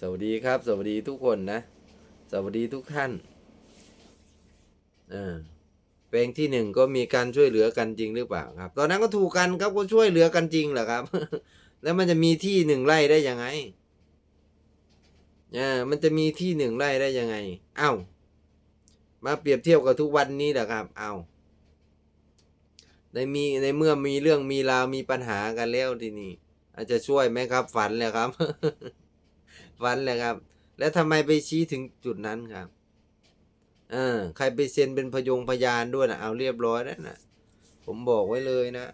สวัสดีครับ สวัสดีทุกคนนะ สวัสดีทุกท่านเออเพลงที่หนึ่งก็มีการช่วยเหลือกันจริงหรือเปล่าครับ ตอนนั้นก็ถูกกันครับก็ช่วยเหลือกันจริงเหรอครับ แล้วมันจะมีที่หนึ่งไร่ได้ยังไงเออมันจะมีที่หนึ่งไร่ได้ยังไง เอ้า มาเปรียบเทียบกับทุกวันนี้เหรอครับ เอ้าในมีในเมื่อมีเรื่องมีราวมีปัญหากันแล้วทีนี้อาจจะช่วยไหมครับ ฝันเลยครับ ฝันเลยครับ แล้วทำไมไปชี้ถึงจุดนั้นครับ เออ ใครไปเซ็นเป็นพยงพยานด้วยนะเอาเรียบร้อยแล้วนะผมบอกไว้เลยนะ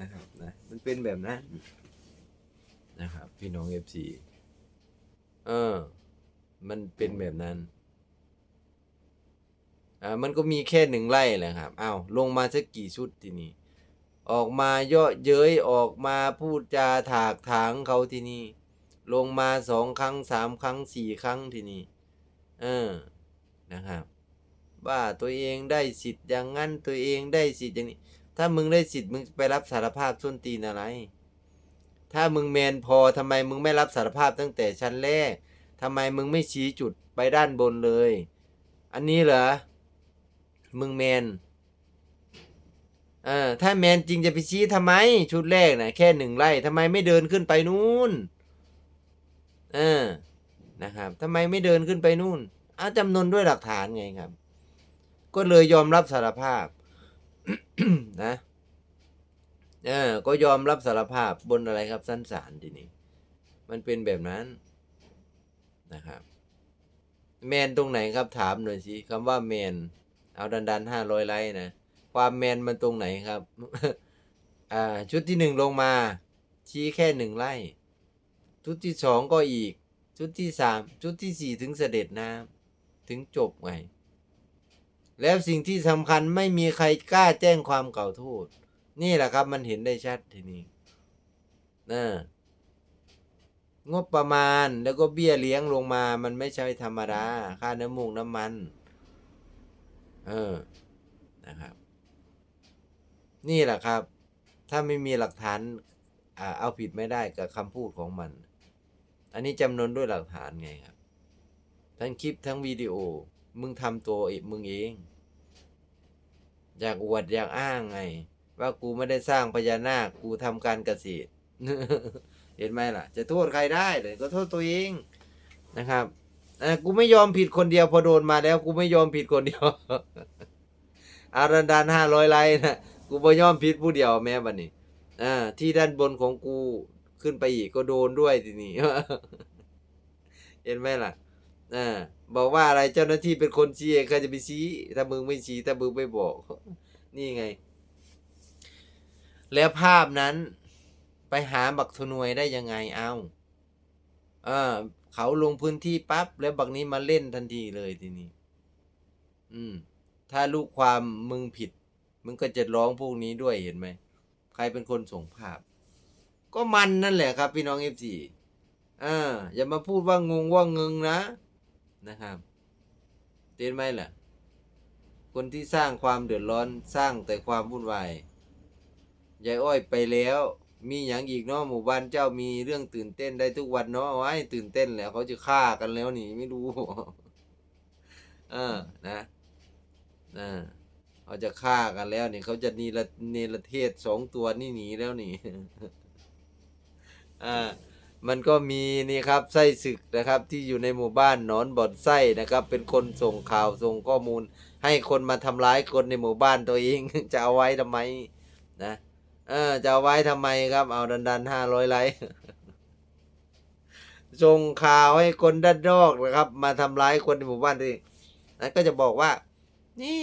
นะครับนะมันเป็นแบบนั้นนะครับ พี่น้องเอฟซีเออ มันเป็นแบบนั้นอ่ามันก็มีแค่หนึ่งไร่แหละครับอ้าวลงมาสักกี่ชุดทีนี้ออกมาเยาะเย้ยออกมาพูดจาถากถางเขาทีนี้ ลงมาสองครั้งสามครั้งสี่ครั้งทีนี้เออนะครับ ว่าตัวเองได้สิทธิ์อย่างนั้นตัวเองได้สิทธิ์อย่างนี้ ถ้ามึงได้สิทธิ์มึงไปรับสารภาพส้นตีนอะไร ถ้ามึงแมนพอทำไมมึงไม่รับสารภาพตั้งแต่ชั้นแรกทำไมมึงไม่ชี้จุดไปด้านบนเลย อันนี้เหรอมึงแมนเออถ้าแมนจริงจะไปชี้ทำไม ชุดแรกนะแค่หนึ่งไร่ทำไมไม่เดินขึ้นไปนู่น เออนะครับทำไมไม่เดินขึ้นไปนู่นอาจำนวนด้วยหลักฐานไงครับ ก็เลยยอมรับสารภาพนะเออก็ยอมรับสารภาพบนอะไรครับสั้นศาลทีนี้ มันเป็นแบบนั้นนะครับ แมนตรงไหนครับถามหน่อยสิคำว่าแมน เอาดันดันห้าร้อยไลค์นะความแมนมันตรงไหนครับ อ่า ชุดที่หนึ่งลงมา ชี้แค่หนึ่งไร่ ชุดที่สองก็อีก ชุดที่สามชุดที่สี่ถึงเสด็จน้ำถึงจบไงแล้วสิ่งที่สำคัญไม่มีใครกล้าแจ้งความเก่าโทษ นี่แหละครับมันเห็นได้ชัดทีนี้นะงบประมาณแล้วก็เบี้ยเลี้ยงลงมา มันไม่ใช่ธรรมดา ค่าน้ำมูกน้ำมัน เออ นะครับ นี่แหละครับ ถ้าไม่มีหลักฐาน อ่า เอาผิดไม่ได้กับคำพูดของมัน อันนี้จำนวนด้วยหลักฐานไงครับ ทั้งคลิปทั้งวิดีโอ มึงทำตัวเองมึงเอง อยากอวดอยากอ้างไง ว่ากูไม่ได้สร้างพญานาคกูทำการเกษตร เห็นไหมล่ะ จะโทษใครได้เลย ก็โทษตัวเองนะครับอ่อกูไม่ยอมผิดคนเดียวพอโดนมาแล้ว กูไม่ยอมผิดคนเดียว อารันดานห้าร้อยไลค์นะกูไม่ยอมผิดผู้เดียวแม้บัดนี้อ่าที่ด้านบนของกู ขึ้นไปอีกก็โดนด้วยทีนี้เห็นไหมล่ะอ่าบอกว่าอะไรเจ้าหน้าที่เป็นคนชี้เองใครจะไปชี้ ถ้ามึงไม่ชี้ถ้ามึงไม่บอก นี่ไง แล้วภาพนั้นไปหาบักทนวยได้ยังไงเอาเออเขาลงพื้นที่ปั๊บแล้วบักนี้มาเล่นทันทีเลยทีนี้ อืม ถ้าลูกความมึงผิด มึงก็จะร้องพวกนี้ด้วยเห็นไหม ใครเป็นคนส่งภาพ ก็มันนั่นแหละครับ พี่น้องเอฟซีอ่าอย่ามาพูดว่างงว่างงนะนะครับเห็นไหมล่ะ คนที่สร้างความเดือดร้อนสร้างแต่ความวุ่นวายยายอ้อยไปแล้ว มีอย่างอีกเนาะหมู่บ้านเจ้ามีเรื่องตื่นเต้นได้ทุกวันเนาะไว้ตื่นเต้นแหละเขาจะฆ่ากันแล้วนี่ไม่รู้เออนะนะเขาจะฆ่ากันแล้วนี่เขาจะนีละเนรเทศสองตัวนี่หนีแล้วนี่ อ่ามันก็มีนี่ครับไส้ศึกนะครับที่อยู่ในหมู่บ้านหนอนบ่อนไส้นะครับ เป็นคนส่งข่าวส่งข้อมูล ให้คนมาทำร้ายคนในหมู่บ้านตัวเอง จะเอาไว้ทำไมนะเออจะเอาไว้ทำไมครับ เอาดันดันห้าร้อยไลค์ส่งข่าวให้คนด้านนอกนะครับ มาทำร้ายคนในหมู่บ้านตัวเองนั้นก็จะบอกว่า นี่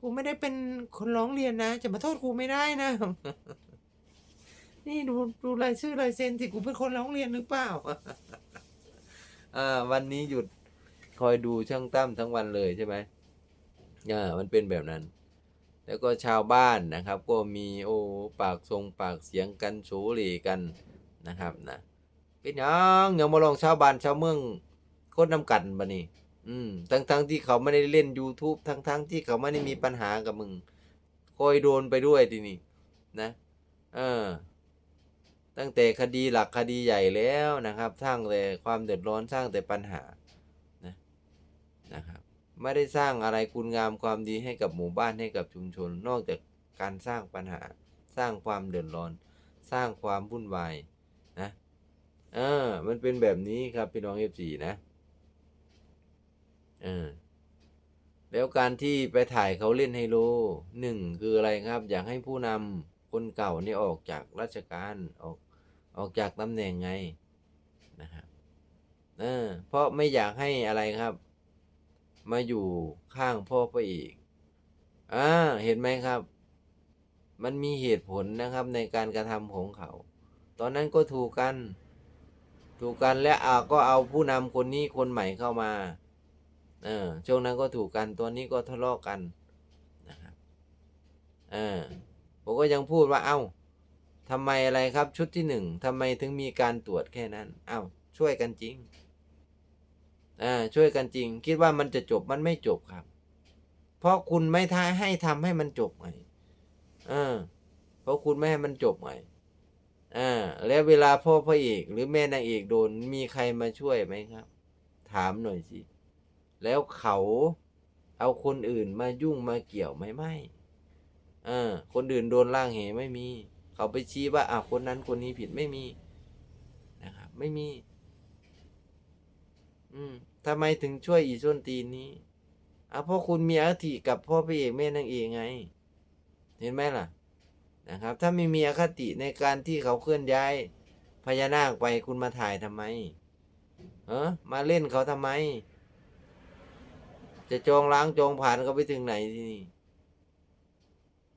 กูไม่ได้เป็นคนร้องเรียนนะ จะมาโทษกูไม่ได้นะ นี่ดูดูรายชื่อรายเซ็นสิกูเป็นคนร้องเรียนหรือเปล่า อ่า วันนี้หยุดคอยดูช่างตั้มทั้งวันเลยใช่ไหมอ่ามันเป็นแบบนั้น แล้วก็ชาวบ้านนะครับ ก็มีโอ้ปากทรงปากเสียงกันโฉเหลกันนะครับนะเป็นยังยังมาลองชาวบ้านชาวเมืองโคตรน้ำกันบะนี่อืมทั้งทั้งที่เขาไม่ได้เล่น YouTube ทั้งทั้งที่เขาไม่ได้มีปัญหากับมึงคอยโดนไปด้วยทีนี้นะ เออ ตั้งแต่คดีหลักคดีใหญ่แล้วนะครับ สร้างแต่ความเดือดร้อนสร้างแต่ปัญหานะนะครับ ไม่ได้สร้างอะไรคุณงามความดีให้กับหมู่บ้านให้กับชุมชน นอกจากการสร้างปัญหา สร้างความเดือดร้อน สร้างความวุ่นวายนะเออมันเป็นแบบนี้ครับพี่น้องเอฟซีนะเออแล้วการที่ไปถ่ายเขาเล่นไฮโลหนึ่งคืออะไรครับ อยากให้ผู้นำคนเก่านี่ออกจากราชการออก ออกจากตำแหน่งไงนะครับเออเพราะไม่อยากให้อะไรครับ มาอยู่ข้างพ่อพระเอกอ่าเห็นไหมครับ มันมีเหตุผลนะครับในการกระทำของเขา ตอนนั้นก็ถูกกัน ถูกกันและอาก็เอาผู้นำคนนี้คนใหม่เข้ามาเออช่วงนั้นก็ถูกกันตัวนี้ก็ทะเลาะกันนะครับเออผมก็ยังพูดว่าเอ้า ทำไมอะไรครับชุดที่หนึ่งทำไมถึงมีการตรวจแค่นั้นเอ้าวช่วยกันจริงอ่าช่วยกันจริง คิดว่ามันจะจบมันไม่จบครับ เพราะคุณไม่ท้าให้ทำให้มันจบไงอ่าเพราะคุณไม่ให้มันจบไงอ่าแล้วเวลาพ่อพระเอกหรือแม่นางเอกโดนมีใครมาช่วยไหมครับ ถามหน่อยสิแล้วเขาเอาคนอื่นมายุ่งมาเกี่ยวไหมไม่อ่าคนอื่นโดนล่างเหไม่มี เขาไปชี้ว่าอ่าคนนั้นคนนี้ผิดไม่มีนะครับ ไม่มี อืมทำไมถึงช่วยอีส้นตีนนี้อะเพราะคุณมีอคติกับพ่อพระเอกแม่นางเอกไง เห็นไหมล่ะ นะครับ ถ้าไม่มีอคติในการที่เขาเคลื่อนย้ายพญานาคไปคุณมาถ่ายทำไม เออมาเล่นเขาทำไม จะจองล้างจองผ่านเขาไปถึงไหนที่นี่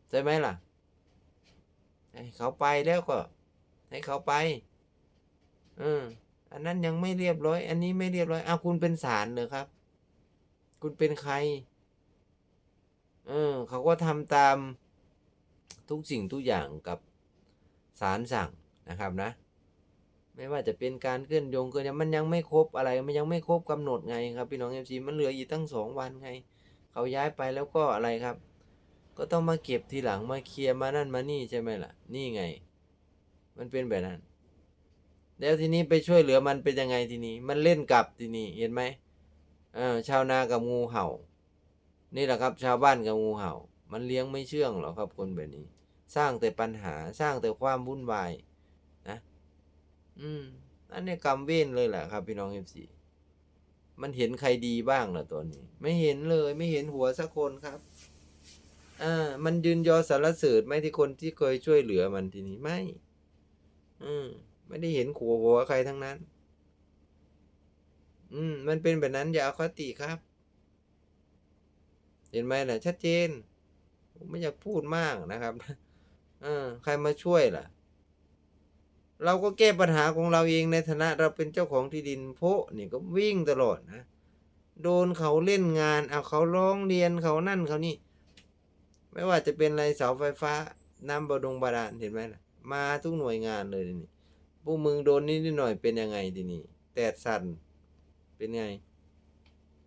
ใช่ไหมล่ะ ให้เขาไปแล้วก็ ให้เขาไปเอออันนั้นยังไม่เรียบร้อย อันนี้ไม่เรียบร้อยอ้าวคุณเป็นศาลเหรอครับ คุณเป็นใคร เออ เขาก็ทำตามทุกสิ่งทุกอย่างกับศาลสั่งนะครับนะ ไม่ว่าจะเป็นการเคลื่อนยงเคลื่อนย้ายมันยังไม่ครบอะไร มันยังไม่ครบกำหนดไงครับพี่น้องเอฟซีมันเหลืออีกตั้งสองวันไง เขาย้ายไปแล้วก็อะไรครับ ก็ต้องมาเก็บทีหลังมาเคลียร์มานั่นมานี่ใช่ไหมล่ะ นี่ไง มันเป็นแบบนั้น แล้วทีนี้ไปช่วยเหลือมันเป็นยังไงทีนี้ มันเล่นกลับทีนี้เห็นไหมอ่าชาวนากับงูเห่า นี่แหละครับ ชาวบ้านกับงูเห่า มันเลี้ยงไม่เชื่องหรอกครับคนแบบนี้ สร้างแต่ปัญหาสร้างแต่ความวุ่นวายนะ อืมอันนี้กรรมเว้นเลยแหละครับ พี่น้องเอฟซีมันเห็นใครดีบ้างเหรอตัวนี้ ไม่เห็นเลย ไม่เห็นหัวสักคนครับ อ่ามันยืนยอสารเสริญไหมที่คนที่เคยช่วยเหลือมันทีนี้ไม่ อืมไม่ได้เห็นขัวหัวใครทั้งนั้น อืม มันเป็นแบบนั้นอย่าเอาคติครับ เห็นไหมล่ะ ชัดเจน ผมไม่อยากพูดมากนะครับเออใครมาช่วยล่ะ เราก็แก้ปัญหาของเราเองในฐานะเราเป็นเจ้าของที่ดินโพนี่ก็วิ่งตลอดนะ โดนเขาเล่นงาน เอาเขาร้องเรียนเขานั่นเขานี่ ไม่ว่าจะเป็นอะไรเสาไฟฟ้า น้ำบาดงบาดาลเห็นไหมล่ะ มาทุกหน่วยงานเลยทีนี่พวกมึงโดนนิดหน่อยเป็นยังไงทีนี้แตดสั่นเป็นไง